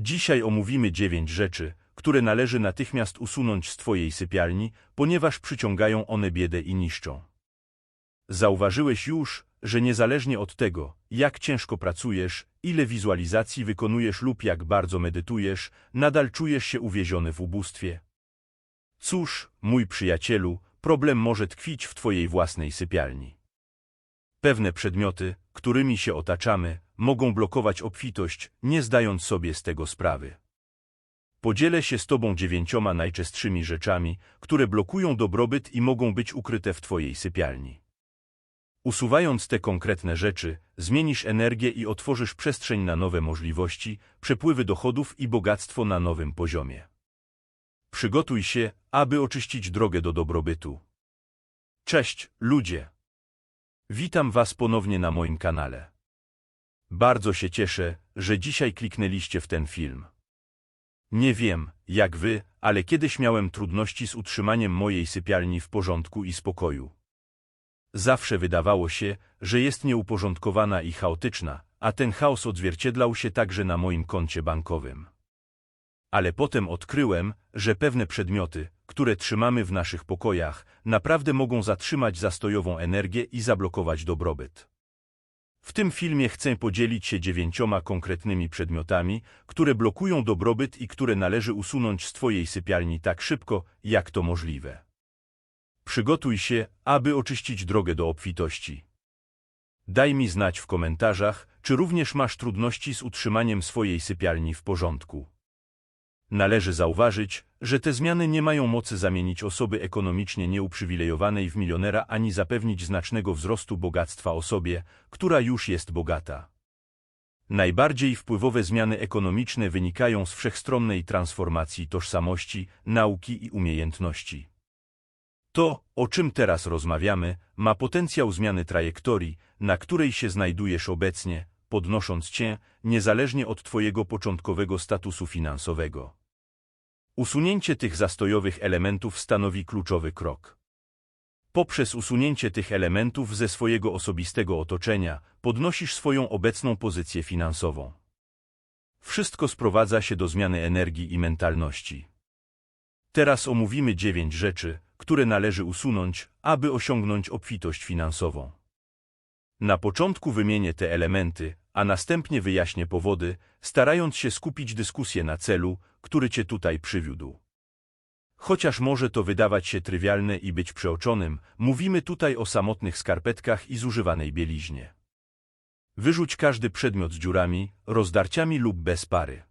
Dzisiaj omówimy dziewięć rzeczy, które należy natychmiast usunąć z Twojej sypialni, ponieważ przyciągają one biedę i niszczą. Zauważyłeś już, że niezależnie od tego, jak ciężko pracujesz, ile wizualizacji wykonujesz lub jak bardzo medytujesz, nadal czujesz się uwieziony w ubóstwie. Cóż, mój przyjacielu, problem może tkwić w Twojej własnej sypialni. Pewne przedmioty, którymi się otaczamy, mogą blokować obfitość, nie zdając sobie z tego sprawy. Podzielę się z Tobą dziewięcioma najczęstszymi rzeczami, które blokują dobrobyt i mogą być ukryte w Twojej sypialni. Usuwając te konkretne rzeczy, zmienisz energię i otworzysz przestrzeń na nowe możliwości, przepływy dochodów i bogactwo na nowym poziomie. Przygotuj się, aby oczyścić drogę do dobrobytu. Cześć, ludzie! Witam Was ponownie na moim kanale. Bardzo się cieszę, że dzisiaj kliknęliście w ten film. Nie wiem, jak Wy, ale kiedyś miałem trudności z utrzymaniem mojej sypialni w porządku i spokoju. Zawsze wydawało się, że jest nieuporządkowana i chaotyczna, a ten chaos odzwierciedlał się także na moim koncie bankowym. Ale potem odkryłem, że pewne przedmioty, które trzymamy w naszych pokojach, naprawdę mogą zatrzymać zastojową energię i zablokować dobrobyt. W tym filmie chcę podzielić się dziewięcioma konkretnymi przedmiotami, które blokują dobrobyt i które należy usunąć z Twojej sypialni tak szybko, jak to możliwe. Przygotuj się, aby oczyścić drogę do obfitości. Daj mi znać w komentarzach, czy również masz trudności z utrzymaniem swojej sypialni w porządku. Należy zauważyć, że te zmiany nie mają mocy zamienić osoby ekonomicznie nieuprzywilejowanej w milionera ani zapewnić znacznego wzrostu bogactwa osobie, która już jest bogata. Najbardziej wpływowe zmiany ekonomiczne wynikają z wszechstronnej transformacji tożsamości, nauki i umiejętności. To, o czym teraz rozmawiamy, ma potencjał zmiany trajektorii, na której się znajdujesz obecnie, podnosząc cię, niezależnie od twojego początkowego statusu finansowego. Usunięcie tych zastojowych elementów stanowi kluczowy krok. Poprzez usunięcie tych elementów ze swojego osobistego otoczenia, podnosisz swoją obecną pozycję finansową. Wszystko sprowadza się do zmiany energii i mentalności. Teraz omówimy dziewięć rzeczy, które należy usunąć, aby osiągnąć obfitość finansową. Na początku wymienię te elementy, a następnie wyjaśnię powody, starając się skupić dyskusję na celu, który cię tutaj przywiódł. Chociaż może to wydawać się trywialne i być przeoczonym, mówimy tutaj o samotnych skarpetkach i zużywanej bieliźnie. Wyrzuć każdy przedmiot z dziurami, rozdarciami lub bez pary.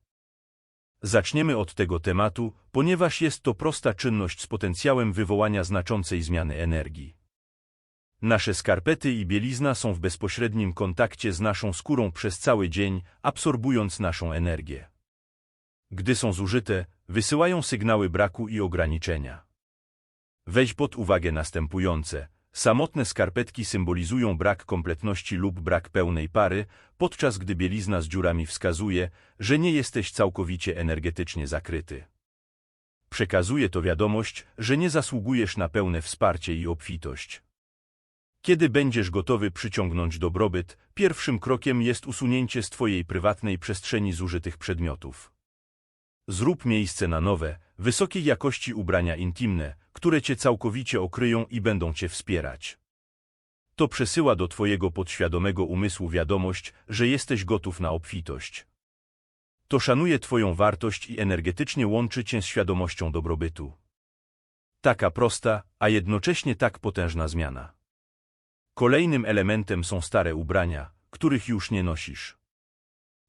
Zaczniemy od tego tematu, ponieważ jest to prosta czynność z potencjałem wywołania znaczącej zmiany energii. Nasze skarpety i bielizna są w bezpośrednim kontakcie z naszą skórą przez cały dzień, absorbując naszą energię. Gdy są zużyte, wysyłają sygnały braku i ograniczenia. Weź pod uwagę następujące. Samotne skarpetki symbolizują brak kompletności lub brak pełnej pary, podczas gdy bielizna z dziurami wskazuje, że nie jesteś całkowicie energetycznie zakryty. Przekazuje to wiadomość, że nie zasługujesz na pełne wsparcie i obfitość. Kiedy będziesz gotowy przyciągnąć dobrobyt, pierwszym krokiem jest usunięcie z Twojej prywatnej przestrzeni zużytych przedmiotów. Zrób miejsce na nowe, wysokiej jakości ubrania intymne, które Cię całkowicie okryją i będą Cię wspierać. To przesyła do Twojego podświadomego umysłu wiadomość, że jesteś gotów na obfitość. To szanuje Twoją wartość i energetycznie łączy Cię z świadomością dobrobytu. Taka prosta, a jednocześnie tak potężna zmiana. Kolejnym elementem są stare ubrania, których już nie nosisz.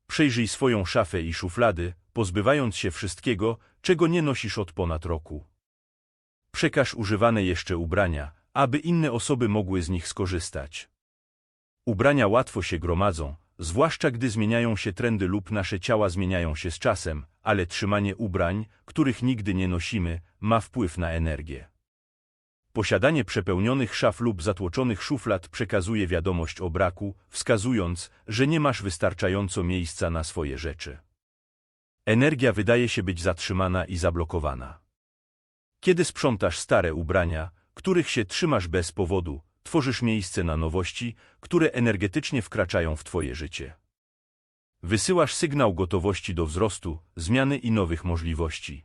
Przejrzyj swoją szafę i szuflady, pozbywając się wszystkiego, czego nie nosisz od ponad roku. Przekaż używane jeszcze ubrania, aby inne osoby mogły z nich skorzystać. Ubrania łatwo się gromadzą, zwłaszcza gdy zmieniają się trendy lub nasze ciała zmieniają się z czasem, ale trzymanie ubrań, których nigdy nie nosimy, ma wpływ na energię. Posiadanie przepełnionych szaf lub zatłoczonych szuflad przekazuje wiadomość o braku, wskazując, że nie masz wystarczająco miejsca na swoje rzeczy. Energia wydaje się być zatrzymana i zablokowana. Kiedy sprzątasz stare ubrania, których się trzymasz bez powodu, tworzysz miejsce na nowości, które energetycznie wkraczają w Twoje życie. Wysyłasz sygnał gotowości do wzrostu, zmiany i nowych możliwości.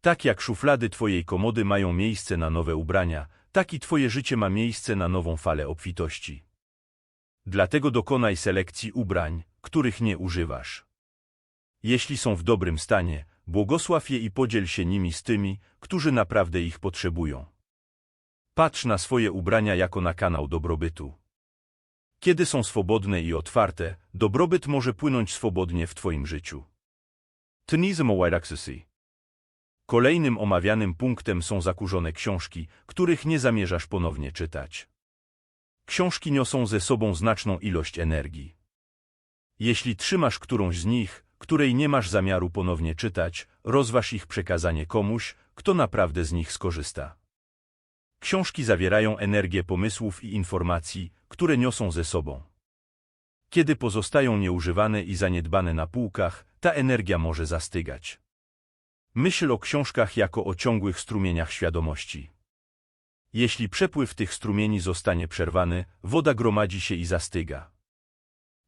Tak jak szuflady Twojej komody mają miejsce na nowe ubrania, tak i Twoje życie ma miejsce na nową falę obfitości. Dlatego dokonaj selekcji ubrań, których nie używasz. Jeśli są w dobrym stanie, błogosław je i podziel się nimi z tymi, którzy naprawdę ich potrzebują. Patrz na swoje ubrania jako na kanał dobrobytu. Kiedy są swobodne i otwarte, dobrobyt może płynąć swobodnie w Twoim życiu. Tnizm White Kolejnym omawianym punktem są zakurzone książki, których nie zamierzasz ponownie czytać. Książki niosą ze sobą znaczną ilość energii. Jeśli trzymasz którąś z nich, której nie masz zamiaru ponownie czytać, rozważ ich przekazanie komuś, kto naprawdę z nich skorzysta. Książki zawierają energię pomysłów i informacji, które niosą ze sobą. Kiedy pozostają nieużywane i zaniedbane na półkach, ta energia może zastygać. Myśl o książkach jako o ciągłych strumieniach świadomości. Jeśli przepływ tych strumieni zostanie przerwany, woda gromadzi się i zastyga.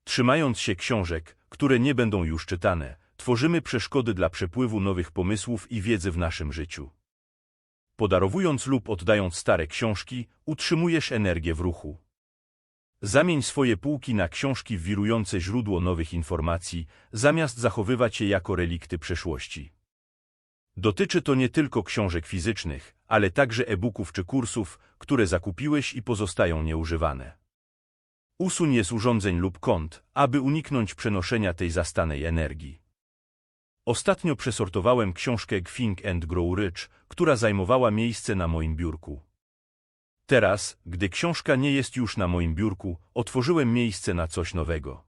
Trzymając się książek, które nie będą już czytane, tworzymy przeszkody dla przepływu nowych pomysłów i wiedzy w naszym życiu. Podarowując lub oddając stare książki, utrzymujesz energię w ruchu. Zamień swoje półki na książki wirujące źródło nowych informacji, zamiast zachowywać je jako relikty przeszłości. Dotyczy to nie tylko książek fizycznych, ale także e-booków czy kursów, które zakupiłeś i pozostają nieużywane. Usuń je z urządzeń lub kont, aby uniknąć przenoszenia tej zastanej energii. Ostatnio przesortowałem książkę Think and Grow Rich, która zajmowała miejsce na moim biurku. Teraz, gdy książka nie jest już na moim biurku, otworzyłem miejsce na coś nowego.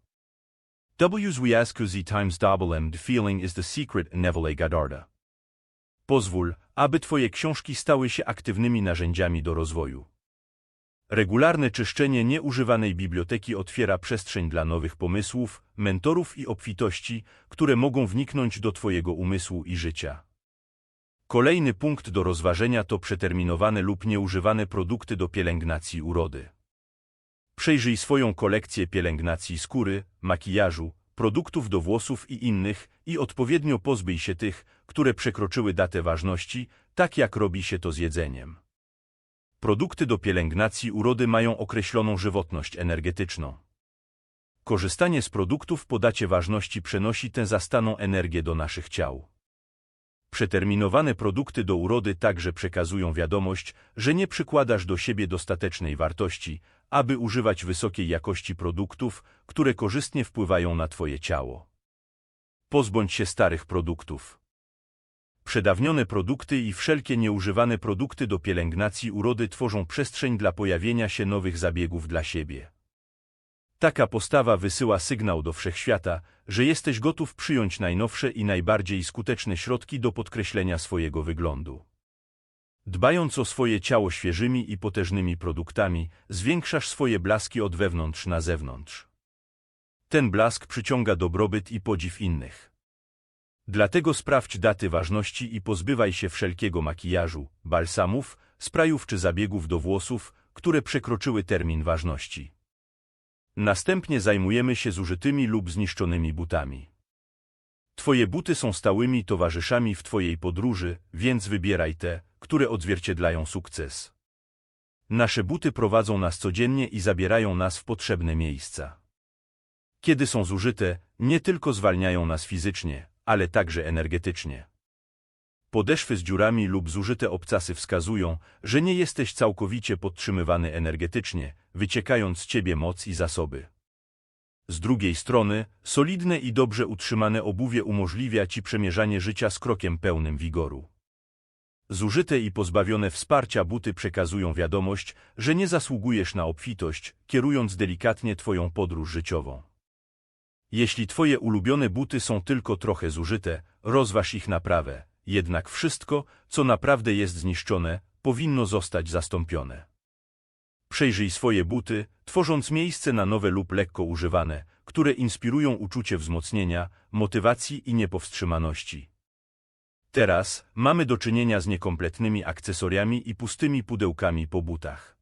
W's we ask the times double and feeling is the secret Neville Goddard. Pozwól, aby Twoje książki stały się aktywnymi narzędziami do rozwoju. Regularne czyszczenie nieużywanej biblioteki otwiera przestrzeń dla nowych pomysłów, mentorów i obfitości, które mogą wniknąć do Twojego umysłu i życia. Kolejny punkt do rozważenia to przeterminowane lub nieużywane produkty do pielęgnacji urody. Przejrzyj swoją kolekcję pielęgnacji skóry, makijażu, produktów do włosów i innych i odpowiednio pozbyj się tych, które przekroczyły datę ważności, tak jak robi się to z jedzeniem. Produkty do pielęgnacji urody mają określoną żywotność energetyczną. Korzystanie z produktów po dacie ważności przenosi tę zastaną energię do naszych ciał. Przeterminowane produkty do urody także przekazują wiadomość, że nie przykładasz do siebie dostatecznej wartości, aby używać wysokiej jakości produktów, które korzystnie wpływają na Twoje ciało. Pozbądź się starych produktów. Przedawnione produkty i wszelkie nieużywane produkty do pielęgnacji urody tworzą przestrzeń dla pojawienia się nowych zabiegów dla siebie. Taka postawa wysyła sygnał do wszechświata, że jesteś gotów przyjąć najnowsze i najbardziej skuteczne środki do podkreślenia swojego wyglądu. Dbając o swoje ciało świeżymi i potężnymi produktami, zwiększasz swoje blaski od wewnątrz na zewnątrz. Ten blask przyciąga dobrobyt i podziw innych. Dlatego sprawdź daty ważności i pozbywaj się wszelkiego makijażu, balsamów, sprayów czy zabiegów do włosów, które przekroczyły termin ważności. Następnie zajmujemy się zużytymi lub zniszczonymi butami. Twoje buty są stałymi towarzyszami w Twojej podróży, więc wybieraj te, które odzwierciedlają sukces. Nasze buty prowadzą nas codziennie i zabierają nas w potrzebne miejsca. Kiedy są zużyte, nie tylko zwalniają nas fizycznie, ale także energetycznie. Podeszwy z dziurami lub zużyte obcasy wskazują, że nie jesteś całkowicie podtrzymywany energetycznie, wyciekając z ciebie moc i zasoby. Z drugiej strony, solidne i dobrze utrzymane obuwie umożliwia ci przemierzanie życia z krokiem pełnym wigoru. Zużyte i pozbawione wsparcia buty przekazują wiadomość, że nie zasługujesz na obfitość, kierując delikatnie twoją podróż życiową. Jeśli twoje ulubione buty są tylko trochę zużyte, rozważ ich naprawę, jednak wszystko, co naprawdę jest zniszczone, powinno zostać zastąpione. Przejrzyj swoje buty, tworząc miejsce na nowe lub lekko używane, które inspirują uczucie wzmocnienia, motywacji i niepowstrzymaności. Teraz mamy do czynienia z niekompletnymi akcesoriami i pustymi pudełkami po butach.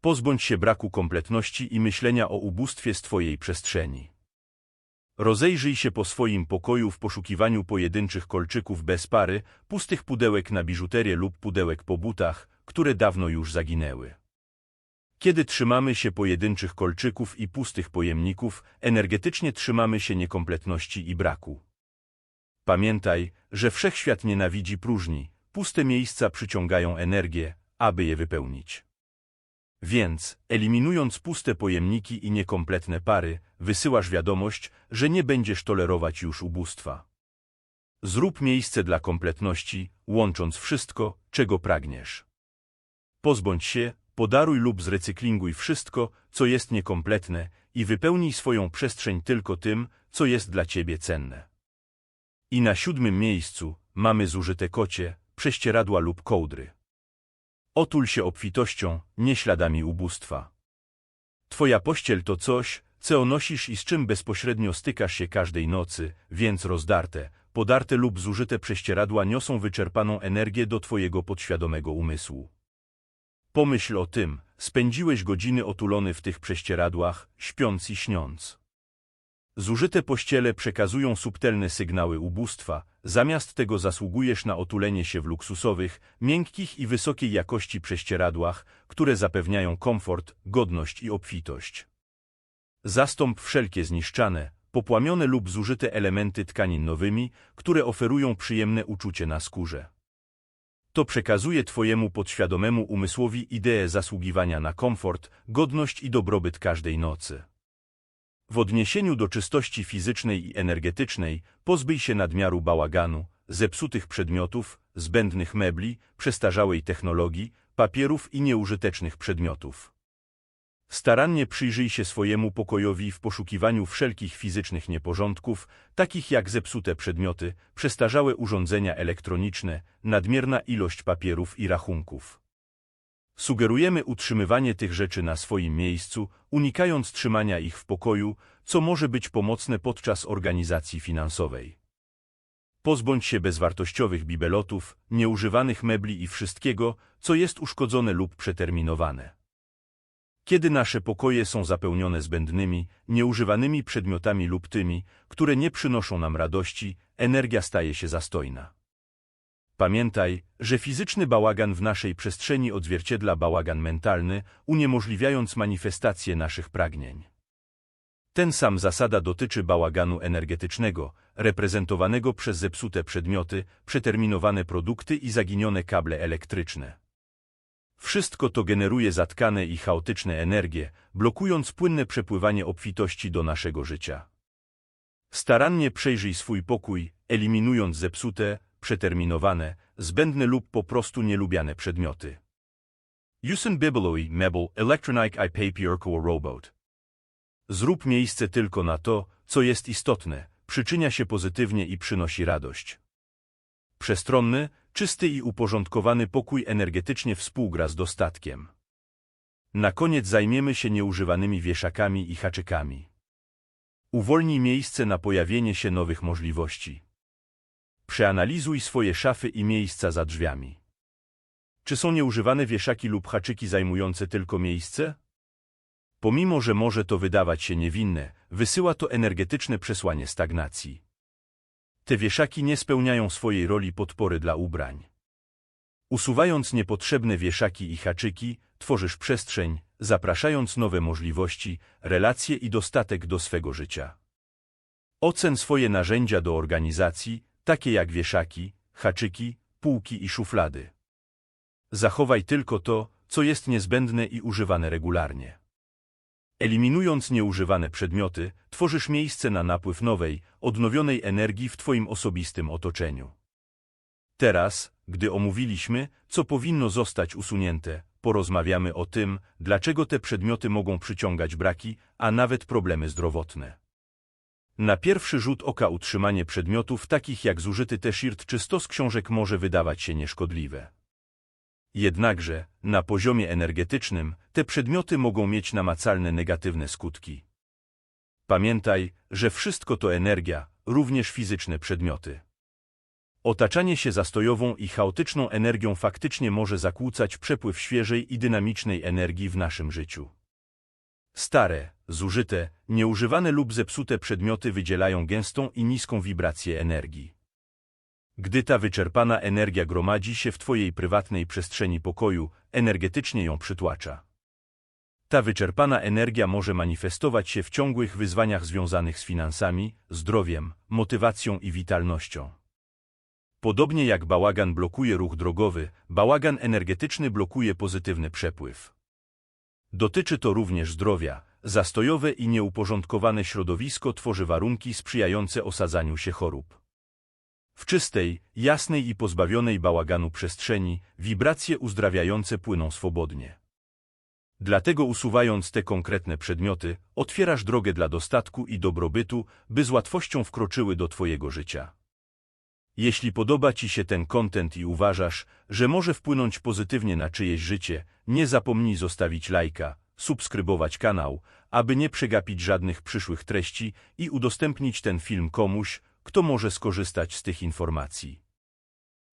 Pozbądź się braku kompletności i myślenia o ubóstwie z Twojej przestrzeni. Rozejrzyj się po swoim pokoju w poszukiwaniu pojedynczych kolczyków bez pary, pustych pudełek na biżuterię lub pudełek po butach, które dawno już zaginęły. Kiedy trzymamy się pojedynczych kolczyków i pustych pojemników, energetycznie trzymamy się niekompletności i braku. Pamiętaj, że wszechświat nienawidzi próżni, puste miejsca przyciągają energię, aby je wypełnić. Więc, eliminując puste pojemniki i niekompletne pary, wysyłasz wiadomość, że nie będziesz tolerować już ubóstwa. Zrób miejsce dla kompletności, łącząc wszystko, czego pragniesz. Pozbądź się, podaruj lub zrecyklinguj wszystko, co jest niekompletne i wypełnij swoją przestrzeń tylko tym, co jest dla ciebie cenne. I na siódmym miejscu mamy zużyte kocie, prześcieradła lub kołdry. Otul się obfitością, nie śladami ubóstwa. Twoja pościel to coś, co nosisz i z czym bezpośrednio stykasz się każdej nocy, więc rozdarte, podarte lub zużyte prześcieradła niosą wyczerpaną energię do twojego podświadomego umysłu. Pomyśl o tym, spędziłeś godziny otulony w tych prześcieradłach, śpiąc i śniąc. Zużyte pościele przekazują subtelne sygnały ubóstwa, zamiast tego zasługujesz na otulenie się w luksusowych, miękkich i wysokiej jakości prześcieradłach, które zapewniają komfort, godność i obfitość. Zastąp wszelkie zniszczane, popłamione lub zużyte elementy tkanin nowymi, które oferują przyjemne uczucie na skórze. To przekazuje Twojemu podświadomemu umysłowi ideę zasługiwania na komfort, godność i dobrobyt każdej nocy. W odniesieniu do czystości fizycznej i energetycznej pozbyj się nadmiaru bałaganu, zepsutych przedmiotów, zbędnych mebli, przestarzałej technologii, papierów i nieużytecznych przedmiotów. Starannie przyjrzyj się swojemu pokojowi w poszukiwaniu wszelkich fizycznych nieporządków, takich jak zepsute przedmioty, przestarzałe urządzenia elektroniczne, nadmierna ilość papierów i rachunków. Sugerujemy utrzymywanie tych rzeczy na swoim miejscu, unikając trzymania ich w pokoju, co może być pomocne podczas organizacji finansowej. Pozbądź się bezwartościowych bibelotów, nieużywanych mebli i wszystkiego, co jest uszkodzone lub przeterminowane. Kiedy nasze pokoje są zapełnione zbędnymi, nieużywanymi przedmiotami lub tymi, które nie przynoszą nam radości, energia staje się zastojna. Pamiętaj, że fizyczny bałagan w naszej przestrzeni odzwierciedla bałagan mentalny, uniemożliwiając manifestację naszych pragnień. Ten sam zasada dotyczy bałaganu energetycznego, reprezentowanego przez zepsute przedmioty, przeterminowane produkty i zaginione kable elektryczne. Wszystko to generuje zatkane i chaotyczne energie, blokując płynne przepływanie obfitości do naszego życia. Starannie przejrzyj swój pokój, eliminując zepsute, przeterminowane, zbędne lub po prostu nielubiane przedmioty. Usen Bibeloi Mebel Electronic i Papier Robot. Zrób miejsce tylko na to, co jest istotne, przyczynia się pozytywnie i przynosi radość. Przestronny, czysty i uporządkowany pokój energetycznie współgra z dostatkiem. Na koniec zajmiemy się nieużywanymi wieszakami i haczykami. Uwolnij miejsce na pojawienie się nowych możliwości. Przeanalizuj swoje szafy i miejsca za drzwiami. Czy są nieużywane wieszaki lub haczyki zajmujące tylko miejsce? Pomimo, że może to wydawać się niewinne, wysyła to energetyczne przesłanie stagnacji. Te wieszaki nie spełniają swojej roli podpory dla ubrań. Usuwając niepotrzebne wieszaki i haczyki, tworzysz przestrzeń, zapraszając nowe możliwości, relacje i dostatek do swego życia. Ocen swoje narzędzia do organizacji, takie jak wieszaki, haczyki, półki i szuflady. Zachowaj tylko to, co jest niezbędne i używane regularnie. Eliminując nieużywane przedmioty, tworzysz miejsce na napływ nowej, odnowionej energii w Twoim osobistym otoczeniu. Teraz, gdy omówiliśmy, co powinno zostać usunięte, porozmawiamy o tym, dlaczego te przedmioty mogą przyciągać braki, a nawet problemy zdrowotne. Na pierwszy rzut oka utrzymanie przedmiotów takich jak zużyty t-shirt czy stos książek może wydawać się nieszkodliwe. Jednakże, na poziomie energetycznym, te przedmioty mogą mieć namacalne negatywne skutki. Pamiętaj, że wszystko to energia, również fizyczne przedmioty. Otaczanie się zastojową i chaotyczną energią faktycznie może zakłócać przepływ świeżej i dynamicznej energii w naszym życiu. Stare, Zużyte, nieużywane lub zepsute przedmioty wydzielają gęstą i niską wibrację energii. Gdy ta wyczerpana energia gromadzi się w Twojej prywatnej przestrzeni pokoju, energetycznie ją przytłacza. Ta wyczerpana energia może manifestować się w ciągłych wyzwaniach związanych z finansami, zdrowiem, motywacją i witalnością. Podobnie jak bałagan blokuje ruch drogowy, bałagan energetyczny blokuje pozytywny przepływ. Dotyczy to również zdrowia. Zastojowe i nieuporządkowane środowisko tworzy warunki sprzyjające osadzaniu się chorób. W czystej, jasnej i pozbawionej bałaganu przestrzeni wibracje uzdrawiające płyną swobodnie. Dlatego usuwając te konkretne przedmioty, otwierasz drogę dla dostatku i dobrobytu, by z łatwością wkroczyły do Twojego życia. Jeśli podoba Ci się ten kontent i uważasz, że może wpłynąć pozytywnie na czyjeś życie, nie zapomnij zostawić lajka, subskrybować kanał, aby nie przegapić żadnych przyszłych treści i udostępnić ten film komuś, kto może skorzystać z tych informacji.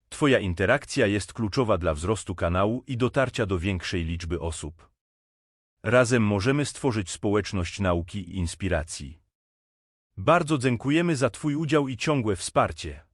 Twoja interakcja jest kluczowa dla wzrostu kanału i dotarcia do większej liczby osób. Razem możemy stworzyć społeczność nauki i inspiracji. Bardzo dziękujemy za Twój udział i ciągłe wsparcie.